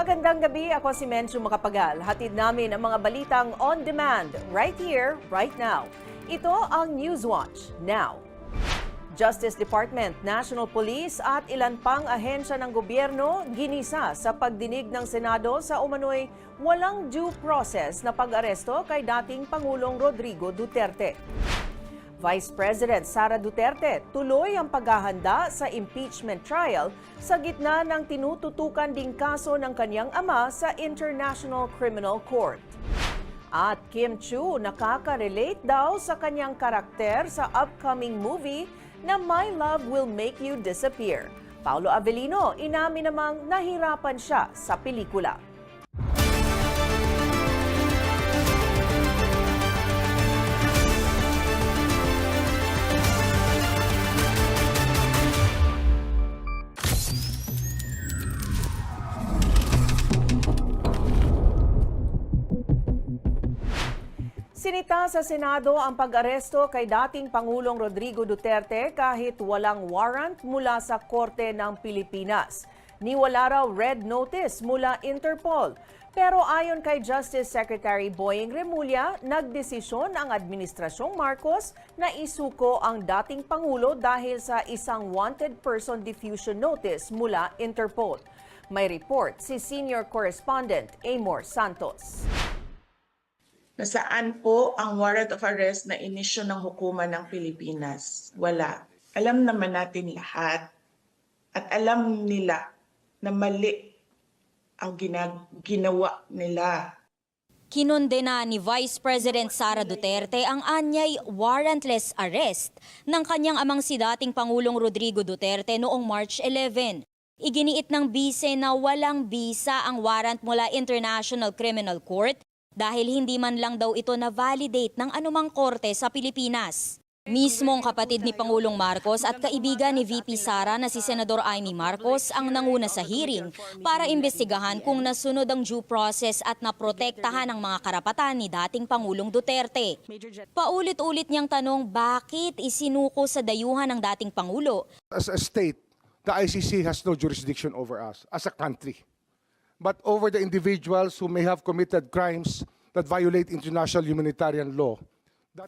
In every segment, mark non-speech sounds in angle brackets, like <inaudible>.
Magandang gabi, ako si Menchu Makapagal. Hatid namin ang mga balitang on demand, right here, right now. Ito ang Newswatch Now. Justice Department, National Police at ilan pang ahensya ng gobyerno ginisa sa pagdinig ng Senado sa umano'y walang due process na pag-aresto kay dating Pangulong Rodrigo Duterte. Vice President Sara Duterte tuloy ang paghahanda sa impeachment trial sa gitna ng tinututukan ding kaso ng kanyang ama sa International Criminal Court. At Kim Chu nakaka-relate daw sa kanyang karakter sa upcoming movie na My Love Will Make You Disappear. Paulo Avellino inamin namang nahirapan siya sa pelikula. Sinita sa Senado ang pag-aresto kay dating Pangulong Rodrigo Duterte kahit walang warrant mula sa Korte ng Pilipinas. Niwala raw red notice mula Interpol. Pero ayon kay Justice Secretary Boying Remulla, nagdesisyon ang Administrasyong Marcos na isuko ang dating Pangulo dahil sa isang wanted person diffusion notice mula Interpol. May report si Senior Correspondent Amor Santos. Nasaan po ang warrant of arrest na inisyo ng hukuman ng Pilipinas? Wala. Alam naman natin lahat at alam nila na mali ang ginag- ginawa nila. Kinondena ni Vice President Sara Duterte ang anyay warrantless arrest ng kanyang amang si dating Pangulong Rodrigo Duterte noong March 11. Iginiit ng bise na walang bisa ang warrant mula International Criminal Court dahil hindi man lang daw ito na-validate ng anumang korte sa Pilipinas. Mismong kapatid ni Pangulong Marcos at kaibigan ni VP Sara na si Senador Amy Marcos ang nanguna sa hearing para imbestigahan kung nasunod ang due process at naprotektahan ang mga karapatan ni dating Pangulong Duterte. Paulit-ulit niyang tanong bakit isinuko sa dayuhan ng dating Pangulo as a state, the ICC has no jurisdiction over us as a country, but over the individuals who may have committed crimes that violate international humanitarian law.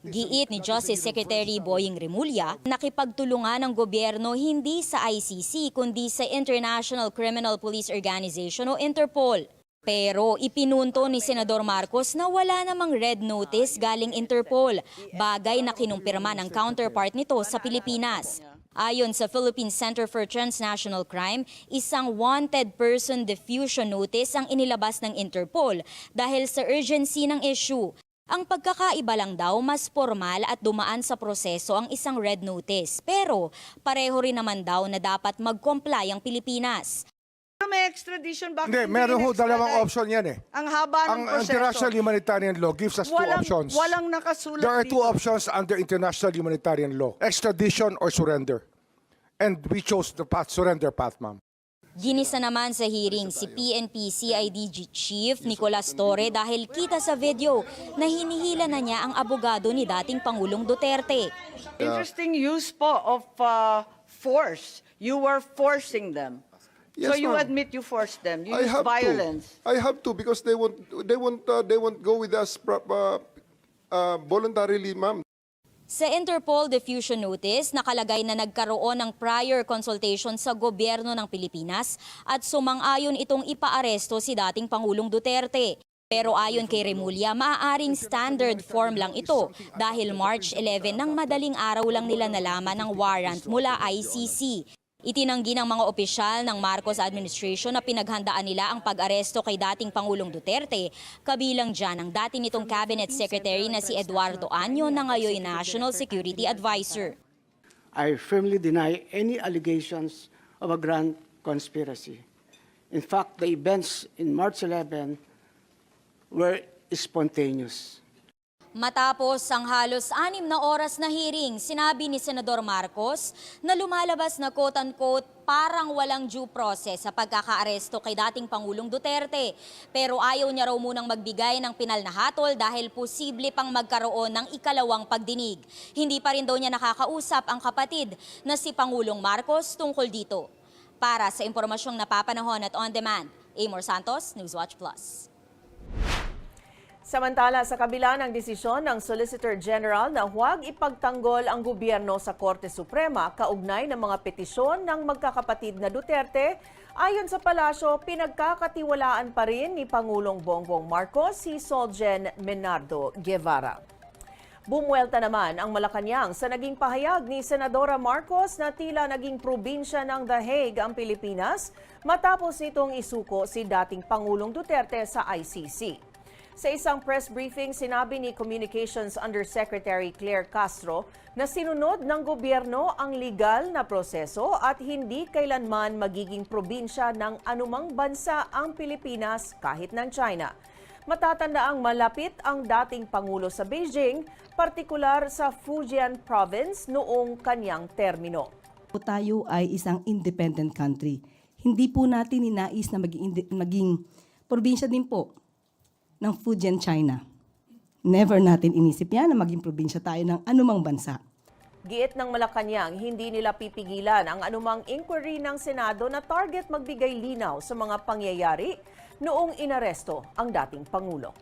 Giit ni Justice Secretary Boying Remulla, nakipagtulungan ng gobyerno hindi sa ICC kundi sa International Criminal Police Organization o Interpol. Pero ipinunto ni Senador Marcos na wala namang red notice galing Interpol, bagay na kinumpirma ng counterpart nito sa Pilipinas. Ayon sa Philippine Center for Transnational Crime, isang wanted person diffusion notice ang inilabas ng Interpol dahil sa urgency ng issue. Ang pagkakaiba lang daw mas formal at dumaan sa proseso ang isang red notice. Pero pareho rin naman daw na dapat mag-comply ang Pilipinas. May extradition, bakit Hindi, meron ho dalawang option yan eh. Ang haba ng Ang proseso. international humanitarian law gives us two walang, options. Walang nakasulat There are two dito. options under international humanitarian law, extradition or surrender. And we chose the path, surrender path, ma'am. Ginisa naman sa hearing si PNP CIDG Chief Nicolas Torre dahil kita sa video na hinihila na niya ang abogado ni dating Pangulong Duterte. Interesting use po of uh, force. You were forcing them. So Yes, you ma'am. admit you forced them. You I used have violence. to. I have to because they won't. They won't. Uh, they won't go with us uh, uh, voluntarily, ma'am. Sa Interpol Diffusion Notice, nakalagay na nagkaroon ng prior consultation sa gobyerno ng Pilipinas at sumang-ayon itong ipaaresto si dating Pangulong Duterte. Pero ayon kay Remulla, maaaring standard form lang ito dahil March 11 nang madaling araw lang nila nalaman ng warrant mula ICC. Itinanggi ng mga opisyal ng Marcos administration na pinaghandaan nila ang pag-aresto kay dating Pangulong Duterte, kabilang dyan ang dati nitong cabinet secretary na si Eduardo Anyo na ngayon National Security Advisor. I firmly deny any allegations of a grand conspiracy. In fact, the events in March 11 were spontaneous. Matapos ang halos anim na oras na hearing, sinabi ni Senador Marcos na lumalabas na quote-unquote parang walang due process sa pagkakaaresto kay dating Pangulong Duterte. Pero ayaw niya raw munang magbigay ng pinal na hatol dahil posible pang magkaroon ng ikalawang pagdinig. Hindi pa rin daw niya nakakausap ang kapatid na si Pangulong Marcos tungkol dito. Para sa impormasyong napapanahon at on demand, Amor Santos, Newswatch Plus. Samantala, sa kabila ng desisyon ng Solicitor General na huwag ipagtanggol ang gobyerno sa Korte Suprema kaugnay ng mga petisyon ng magkakapatid na Duterte, ayon sa palasyo, pinagkakatiwalaan pa rin ni Pangulong Bongbong Marcos si Solgen Menardo Guevara. Bumuelta naman ang Malacanang sa naging pahayag ni Senadora Marcos na tila naging probinsya ng The Hague ang Pilipinas matapos nitong isuko si dating Pangulong Duterte sa ICC. Sa isang press briefing, sinabi ni Communications Undersecretary Claire Castro na sinunod ng gobyerno ang legal na proseso at hindi kailanman magiging probinsya ng anumang bansa ang Pilipinas kahit ng China. Matatanda ang malapit ang dating Pangulo sa Beijing, partikular sa Fujian Province noong kanyang termino. tayo ay isang independent country. Hindi po natin ninais na maging, maging probinsya din po ng Fujian, China. Never natin inisip yan na maging probinsya tayo ng anumang bansa. Giit ng Malacanang, hindi nila pipigilan ang anumang inquiry ng Senado na target magbigay linaw sa mga pangyayari noong inaresto ang dating Pangulo.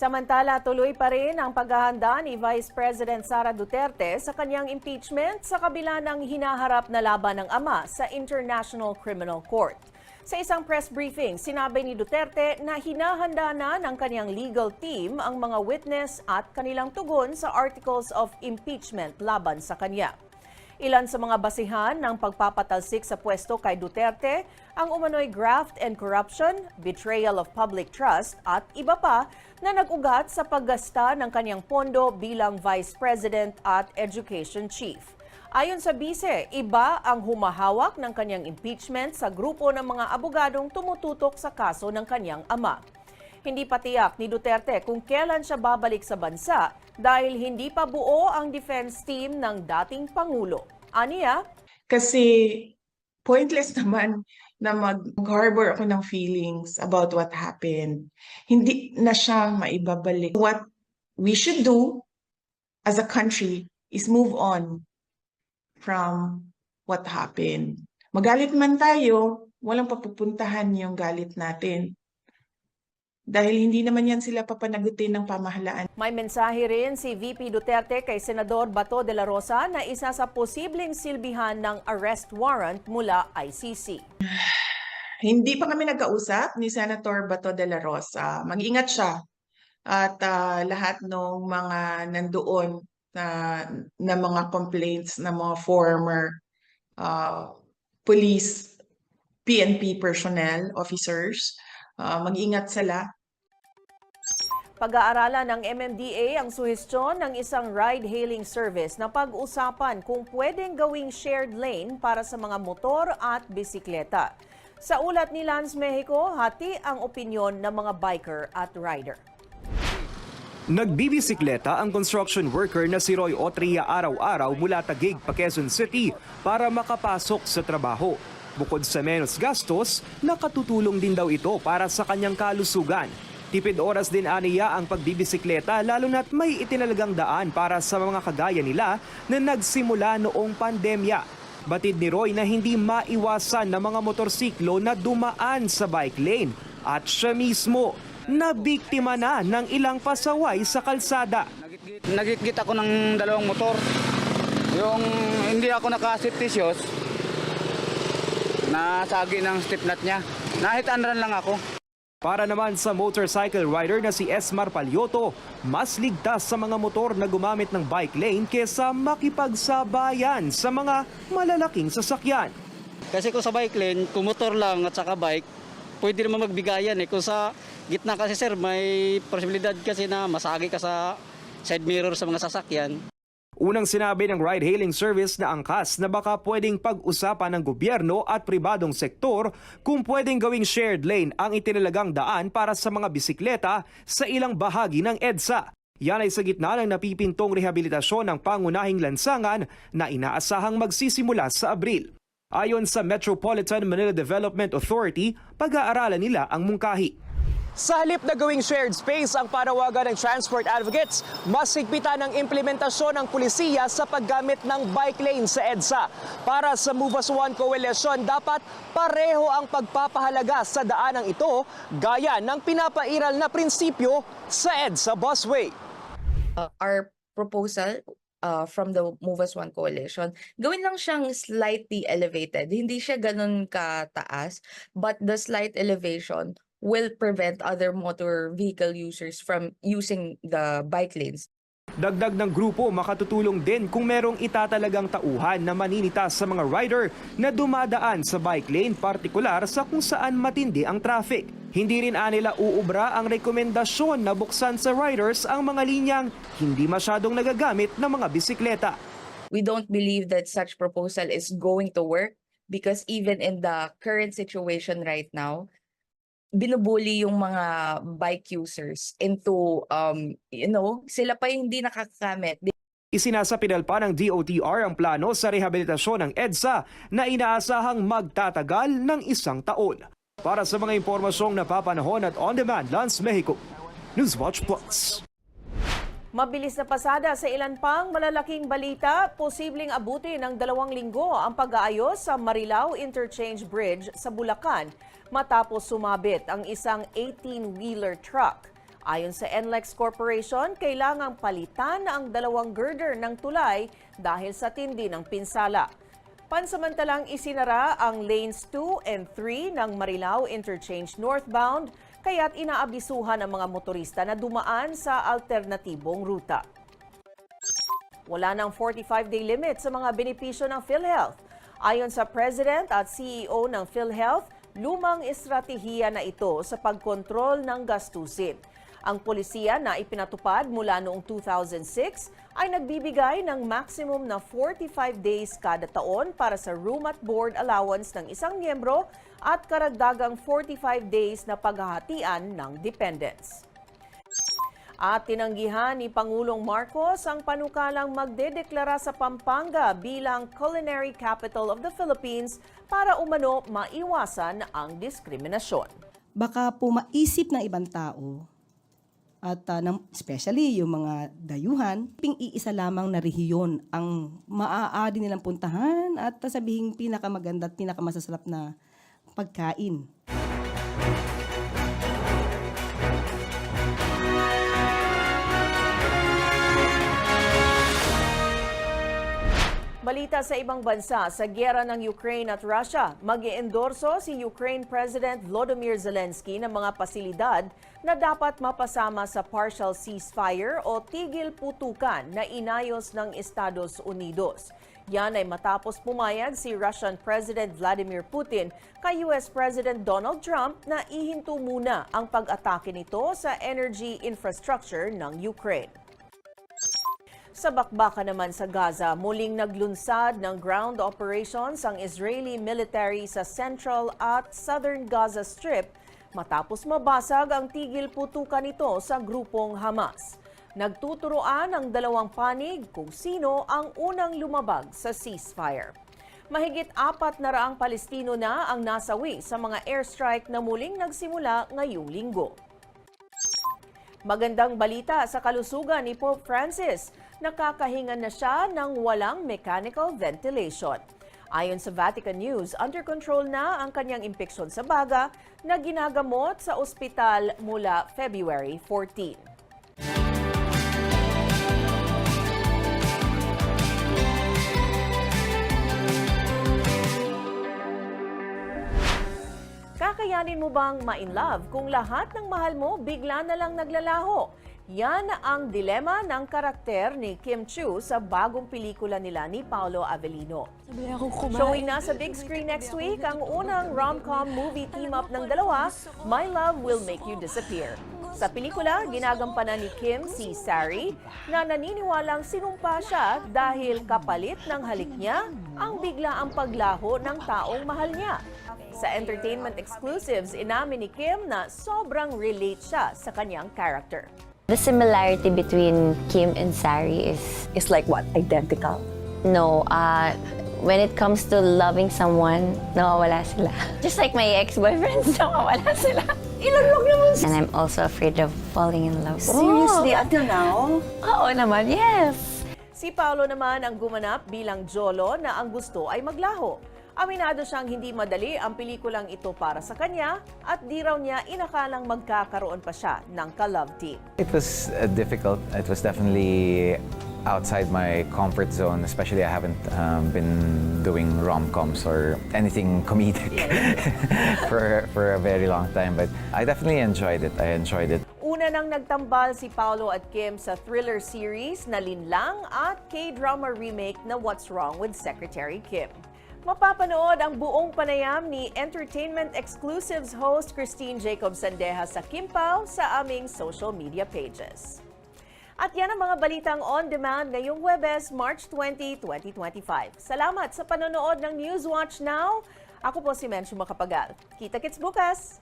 Samantala, tuloy pa rin ang paghahanda ni Vice President Sara Duterte sa kanyang impeachment sa kabila ng hinaharap na laban ng ama sa International Criminal Court. Sa isang press briefing, sinabi ni Duterte na hinahanda na ng kanyang legal team ang mga witness at kanilang tugon sa articles of impeachment laban sa kanya. Ilan sa mga basihan ng pagpapatalsik sa pwesto kay Duterte ang umano'y graft and corruption, betrayal of public trust at iba pa na nag-ugat sa paggasta ng kanyang pondo bilang Vice President at Education Chief. Ayon sa bise, iba ang humahawak ng kanyang impeachment sa grupo ng mga abogadong tumututok sa kaso ng kanyang ama. Hindi pa tiyak ni Duterte kung kailan siya babalik sa bansa dahil hindi pa buo ang defense team ng dating Pangulo. Aniya, Kasi pointless <laughs> naman na mag-harbor ako ng feelings about what happened. Hindi na siya maibabalik. What we should do as a country is move on from what happened. Magalit man tayo, walang papupuntahan yung galit natin. Dahil hindi naman yan sila papanagutin ng pamahalaan. may mensahe rin si VP Duterte kay Senador Bato de la Rosa na isa sa posibleng silbihan ng arrest warrant mula ICC. <sighs> Hindi pa kami nagkausap ni Senator Bato de la Rosa. Mag-ingat siya at ah, lahat ng mga nandoon na, na mga complaints ng mga former ah, police, PNP personnel, officers, ah, mag-ingat sila Pag-aaralan ng MMDA ang suhestyon ng isang ride-hailing service na pag-usapan kung pwedeng gawing shared lane para sa mga motor at bisikleta. Sa ulat ni Lance Mexico, hati ang opinyon ng mga biker at rider. Nagbibisikleta ang construction worker na si Roy Otria araw-araw mula Taguig, pa Quezon City para makapasok sa trabaho. Bukod sa menos gastos, nakatutulong din daw ito para sa kanyang kalusugan. Tipid oras din aniya ang pagbibisikleta lalo na't may itinalagang daan para sa mga kagaya nila na nagsimula noong pandemya. Batid ni Roy na hindi maiwasan ng mga motorsiklo na dumaan sa bike lane at siya mismo na biktima na ng ilang pasaway sa kalsada. Nagitgit ako ng dalawang motor. Yung hindi ako naka-safety shoes, nasagi ng step nut niya. Nahit and run lang ako. Para naman sa motorcycle rider na si Esmar Palyoto, mas ligtas sa mga motor na gumamit ng bike lane kesa makipagsabayan sa mga malalaking sasakyan. Kasi kung sa bike lane, kung motor lang at saka bike, pwede naman magbigayan eh. Kung sa gitna kasi sir, may posibilidad kasi na masagi ka sa side mirror sa mga sasakyan. Unang sinabi ng ride-hailing service na angkas na baka pwedeng pag-usapan ng gobyerno at pribadong sektor kung pwedeng gawing shared lane ang itinalagang daan para sa mga bisikleta sa ilang bahagi ng EDSA. Yan ay sa gitna ng napipintong rehabilitasyon ng pangunahing lansangan na inaasahang magsisimula sa Abril. Ayon sa Metropolitan Manila Development Authority, pag-aaralan nila ang mungkahi. Sa halip na gawing shared space ang panawagan ng transport advocates, mas higpitan ang implementasyon ng pulisiya sa paggamit ng bike lane sa EDSA. Para sa Move As One Coalition, dapat pareho ang pagpapahalaga sa daanang ito gaya ng pinapairal na prinsipyo sa EDSA busway. uh, our proposal uh, from the Move As One Coalition, gawin lang siyang slightly elevated. Hindi siya ganun kataas, but the slight elevation will prevent other motor vehicle users from using the bike lanes. Dagdag ng grupo, makatutulong din kung merong itatalagang tauhan na maninita sa mga rider na dumadaan sa bike lane, partikular sa kung saan matindi ang traffic. Hindi rin anila uubra ang rekomendasyon na buksan sa riders ang mga linyang hindi masyadong nagagamit ng mga bisikleta. We don't believe that such proposal is going to work because even in the current situation right now, binubuli yung mga bike users into, um, you know, sila pa yung hindi nakakamit. Isinasapinal pa ng DOTR ang plano sa rehabilitasyon ng EDSA na inaasahang magtatagal ng isang taon. Para sa mga impormasyong napapanahon at on-demand, Lance Mexico, Newswatch Plus. Mabilis na pasada sa ilan pang malalaking balita, posibleng abuti ng dalawang linggo ang pag-aayos sa Marilao Interchange Bridge sa Bulacan matapos sumabit ang isang 18-wheeler truck. Ayon sa NLEX Corporation, kailangang palitan ang dalawang girder ng tulay dahil sa tindi ng pinsala. Pansamantalang isinara ang lanes 2 and 3 ng Marilao Interchange northbound kaya't inaabisuhan ang mga motorista na dumaan sa alternatibong ruta. Wala nang 45-day limit sa mga benepisyo ng PhilHealth. Ayon sa President at CEO ng PhilHealth, lumang estratehiya na ito sa pagkontrol ng gastusin. Ang polisiya na ipinatupad mula noong 2006 ay nagbibigay ng maximum na 45 days kada taon para sa room at board allowance ng isang miyembro at karagdagang 45 days na paghahatian ng dependents. At tinanggihan ni Pangulong Marcos ang panukalang magdedeklara sa Pampanga bilang culinary capital of the Philippines para umano maiwasan ang diskriminasyon. Baka po maisip ng ibang tao at ah, ng, especially yung mga dayuhan, ping iisa lamang na rehiyon ang maaari nilang puntahan at sabihin pinakamaganda at pinakamasasarap na pagkain. Balita sa ibang bansa, sa gyera ng Ukraine at Russia, mag endorso si Ukraine President Volodymyr Zelensky ng mga pasilidad na dapat mapasama sa partial ceasefire o tigil putukan na inayos ng Estados Unidos. Yan ay matapos pumayag si Russian President Vladimir Putin kay US President Donald Trump na ihinto muna ang pag-atake nito sa energy infrastructure ng Ukraine. Sa bakbaka naman sa Gaza, muling naglunsad ng ground operations ang Israeli military sa Central at Southern Gaza Strip matapos mabasag ang tigil putukan nito sa grupong Hamas. Nagtuturoan ang dalawang panig kung sino ang unang lumabag sa ceasefire. Mahigit apat na raang Palestino na ang nasawi sa mga airstrike na muling nagsimula ngayong linggo. Magandang balita sa kalusugan ni Pope Francis. Nakakahinga na siya ng walang mechanical ventilation. Ayon sa Vatican News, under control na ang kanyang impeksyon sa baga na ginagamot sa ospital mula February 14. Kakayanin mo bang ma-in love kung lahat ng mahal mo bigla na lang naglalaho? Yan ang dilema ng karakter ni Kim Chu sa bagong pelikula nila ni Paolo Avellino. Showing na sa big screen next week ang unang rom-com movie team-up ng dalawa, My Love Will Make You Disappear. Sa pelikula, ginagampanan ni Kim si Sari na naniniwalang sinumpa siya dahil kapalit ng halik niya ang bigla ang paglaho ng taong mahal niya. Sa entertainment exclusives, inamin ni Kim na sobrang relate siya sa kanyang character. The similarity between Kim and Sari is It's like what? Identical? no, uh, when it comes to loving someone, nawawala sila. <laughs> Just like my ex-boyfriends, <laughs> nawawala sila. Ilan lang naman And I'm also afraid of falling in love. Seriously, until now? Oo naman, yes. Si Paolo naman ang gumanap bilang Jolo na ang gusto ay maglaho. Aminado siyang hindi madali ang pelikulang ito para sa kanya at di raw niya inakalang magkakaroon pa siya ng ka-love team. It was uh, difficult. It was definitely outside my comfort zone, especially I haven't um, been doing rom-coms or anything comedic <laughs> for, for a very long time. But I definitely enjoyed it. I enjoyed it. Una nang nagtambal si Paolo at Kim sa thriller series na Linlang at K-drama remake na What's Wrong with Secretary Kim. Mapapanood ang buong panayam ni Entertainment Exclusives host Christine Jacob Sandeja sa Kimpaw sa aming social media pages. At yan ang mga balitang on demand ngayong Webes, March 20, 2025. Salamat sa panonood ng Newswatch Now. Ako po si Menchu Makapagal. Kita-kits bukas!